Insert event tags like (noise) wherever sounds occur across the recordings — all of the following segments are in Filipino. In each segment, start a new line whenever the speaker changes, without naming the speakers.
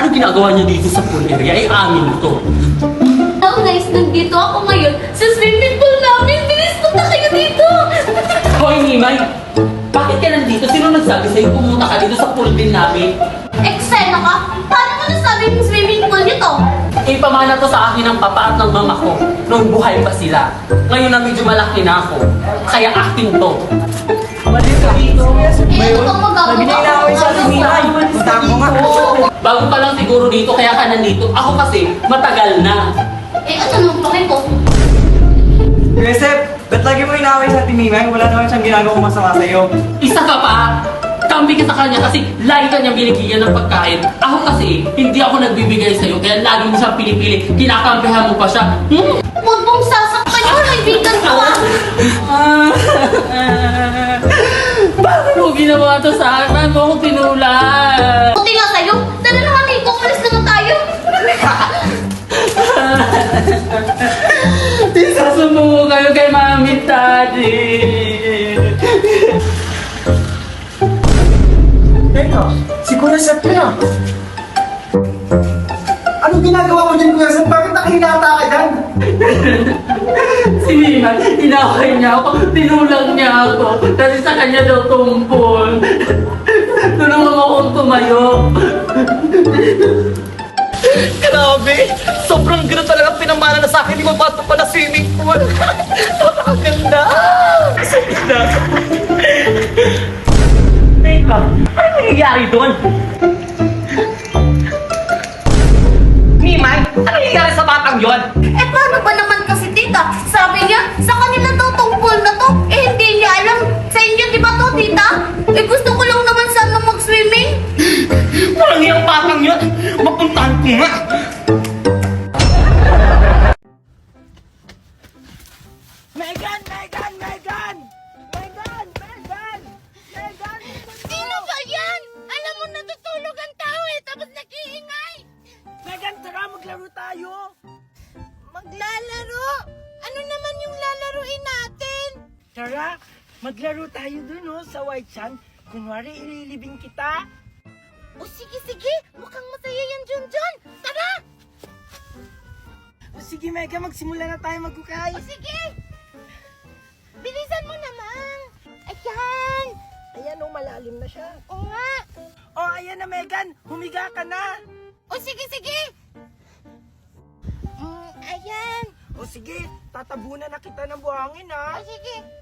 Ano ginagawa niya dito sa pool area? Ay, amin to.
Hello guys, nandito ako ngayon sa swimming pool namin. Bilis punta kayo dito.
Hoy, Nimay! Bakit ka nandito? Sino nagsabi sa'yo pumunta ka dito sa pool din namin?
Eksena ka? Paano mo nasabi yung swimming pool nito?
Eh, pamana to sa akin ng papa at ng mama ko nung buhay pa sila. Ngayon na medyo malaki na ako. Kaya acting to. Malis ka dito.
Eh, ano bang magagawa
Nabinay
ko?
sa si Nimay. Punta mo nga.
Bago ka lang siguro dito, kaya ka nandito. Ako kasi, matagal na.
Eh, ano nung pakay ko?
Joseph, ba't lagi mo inaaway sa Timimay? Wala naman siyang ginagawang masama sa'yo.
Isa ka pa, kambi ka sa kanya kasi lagi ka niya binibigyan ng pagkain. Ako kasi, hindi ako nagbibigay sa'yo, kaya lagi mo siyang pinipili. Kinakampihan mo pa siya. Hmm?
Huwag mong sasaktan yung kaibigan ko ah. (laughs)
Bakit mo ginawa to sa akin? Bakit mo ako tinulan?
Buti nga
daddy.
Teka, si Kuya Seth na. Ano ginagawa mo dyan, Kuya Seth? Bakit nakahinata ka dyan? (laughs)
Si Nina, inaway niya ako, tinulang niya ako. Dahil sa kanya daw tumpol. Tulungan mo akong tumayo. (laughs) Grabe! Sobrang ganda talaga pinamana na sa akin. Di ba bato pa na swimming pool? (laughs) Napakaganda! Ganda! Teka, ano nangyayari doon?
Maglaro tayo dun oh, sa White Sand. Kunwari, ililibing kita.
O sige, sige. Mukhang masaya yan, Junjun. Tara!
O sige, Megan, magsimula na tayo magkukay.
O sige! Bilisan mo naman. Ayan!
Ayan oh, malalim na siya.
O nga.
Oh, ayan na, Megan. Humiga ka na.
O sige, sige. Mm, ayan.
O sige, tatabunan na kita ng buhangin
O
ha.
sige.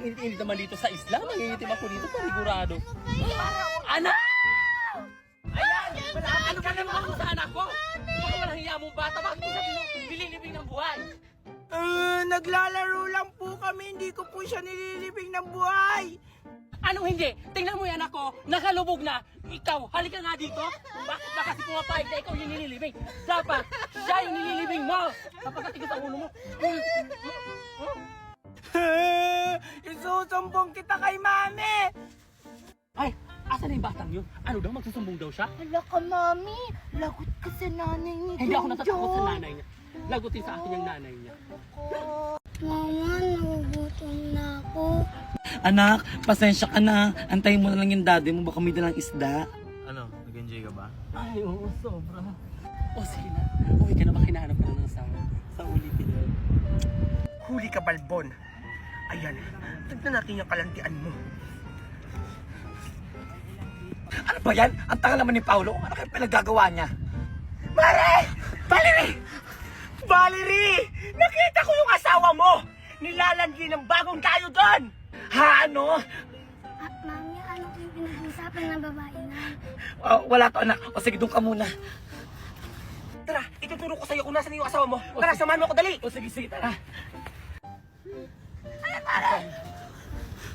Init-init naman dito sa isla. Mangingitim ako dito, panigurado. Anak! Ayan! Ano ka naman ako sa anak ko? Baka walang hiya mong bata. Bakit mo sabi nung nililibing ng buhay?
Uh, naglalaro lang po kami, hindi ko po siya nililibing ng buhay.
Anong hindi? Tingnan mo yan ako, nakalubog na. Ikaw, halika nga dito. Bakit ba kasi pumapayag na ikaw yung nililibing? Dapat, siya yung nililibing mo. Kapagkatigil sa ulo mo.
Isusumbong kita kay mami.
Ay, asa na yung batang yun? Ano daw, magsusumbong daw siya?
Hala ka, mami. Lagot ka sa nanay ni
Hindi ako natatakot sa nanay niya. Lagutin sa akin yung nanay niya.
Mama, nagugutom na ako.
Anak, pasensya ka na. Antayin mo na lang yung daddy mo. Baka may dalang isda.
Ano, nag-enjoy ka ba?
Ay, oo, sobra. O, sige na. Uwi ka na ba hinahanap ka na ng asawa? Sa ulitin.
Huli ka, Balbon. Ayan, tignan natin yung kalantian mo.
Ano ba yan? Ang tanga naman ni Paulo. Ano kaya pinaggagawa niya?
Mare! Valerie! Valerie! Nakita ko yung asawa mo! Nilalandi ng bagong tayo doon! Ha, ano?
At mami, ano yung pinag-usapan ng babae na?
Oh, wala to anak. O sige, doon ka muna.
Tara, ituturo ko sa'yo kung nasan yung asawa mo. Tara, samahan mo ako, dali!
O sige, sige, tara.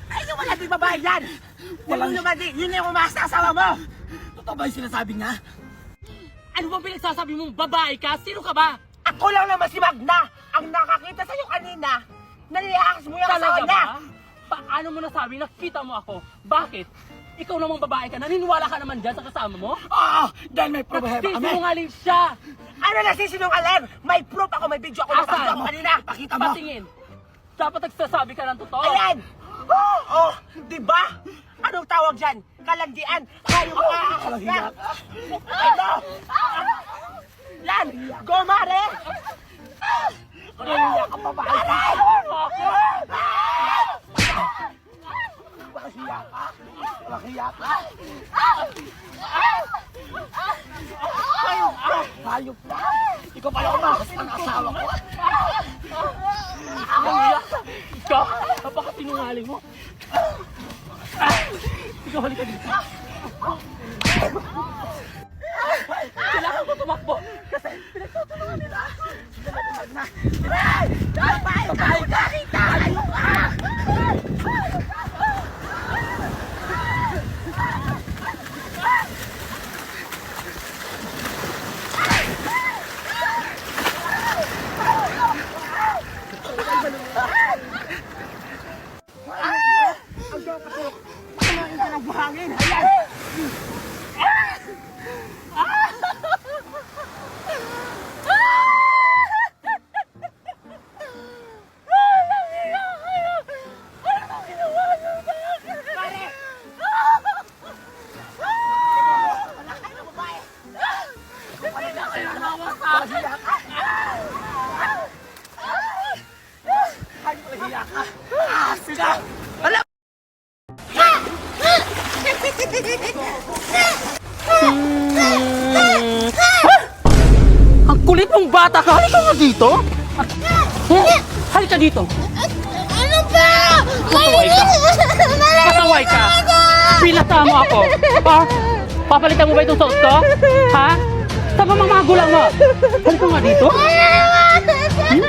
Ay, yung wala din babae yan! Walang lumandi, yun na yung umakas na asawa mo!
Totoo ba yung sinasabi niya?
Ano bang pinagsasabi mong babae ka? Sino ka ba?
Ako lang naman si Magna, ang nakakita sa'yo kanina. Naliakas mo yung asawa niya!
ba? Paano mo nasabi? Nakita mo ako. Bakit? Ikaw namang babae ka. Naniniwala ka naman dyan sa kasama mo?
Oo, dahil may problema kami.
Sinungaling siya.
Ano na sisinungaling? May proof ako, may video ako.
Asan?
Napakita mo kanina. Pakita mo.
Patingin. Dapat nagsasabi ka ng totoo.
Ayan! Oh, di ba? Anong tawag dyan? Kalandian! Hayop ka! Ano? Lan! Go, Mare! Kalandian ka pa, Mare! Mahiya ka! Mahiya ka! Hayop ka! Hayop ka! Ikaw pala umakas ng asawa ko!
Mahiya ka. Ikaw, napakasinungaling mo. Ah! Ikaw, halika dito. Kailangan ko tumakbo. Kasi pinagtutulungan nila.
Babae ka! Tayo ka! Kumain ka ng buhangin! Ayan!
Ang kulit mong bata ka! Halika nga dito! Hmm? Halika dito!
Ano ba?
Pasaway ka! Pasaway ka! Pinasa mo ako! Ha? Papalitan mo ba itong suot ko? Ha? Ba mga magulang mo? Halika nga dito! Hmm?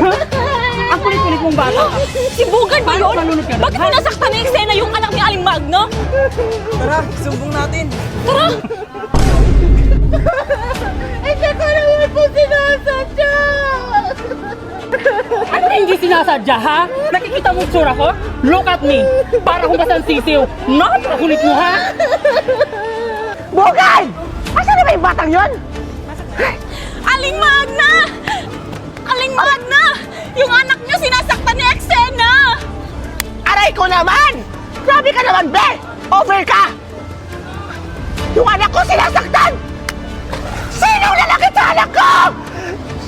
Ha? Ang kulit-kulit mong bata ka!
Si Bugard ba yun?
Malunod ka na.
Bakit pinasaktan na yung eksena yung anak ni Aling Magno?
Tara, sumbong natin.
Hindi ko naman po sinasadya!
Ano hindi sinasadya, ha? Nakikita mo yung tsura ko? Look at me! Para kung basang sisiw! Napakakulit mo, ha?
Bugay! Asan na ba yung batang yon?
Aling Magna! Aling Magna! Yung anak
Aray ko naman! Grabe ka naman, be! Over ka! Yung anak ko sinasaktan! Sinong lalaki sa anak ko?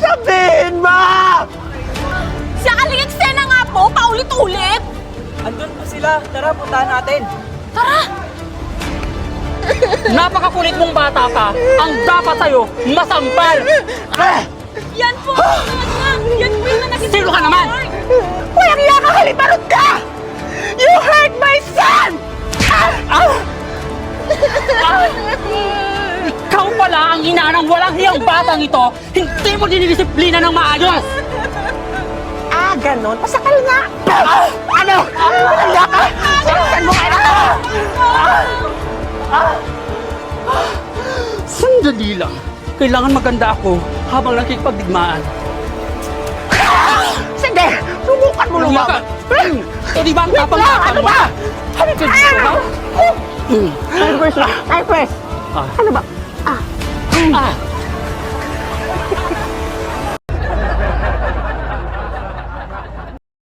Sabihin mo!
Sa aling eksena nga po, paulit-ulit!
Andun po sila. Tara, puntahan natin. (laughs)
Napakakulit mong bata ka! Ang dapat sa'yo, masampal!
Ah!
Yan po! Yan po yung nanakit
Sino ka naman?
Walang iya ka, halimarot ka! You hurt my son! Ah! Ah!
Ikaw pala ang ina ng walang hiyang batang ito! Hindi mo dinidisiplina ng maayos!
Ah, ganon? Pasakal nga! Ah! Ano? Ka! Sinaktan mo kaya ako!
Sandali lang. Kailangan maganda ako habang nakikipagdigmaan.
Sige! Subukan mo
Lumaban!
Lumaban!
Eh, di ba ang
Wait
tapang
lang!
tapang
Ano
mo?
ba? Ano ka dito?
Mm.
Ay, first! Ay, first!
Ah.
Ano ba?
Ah!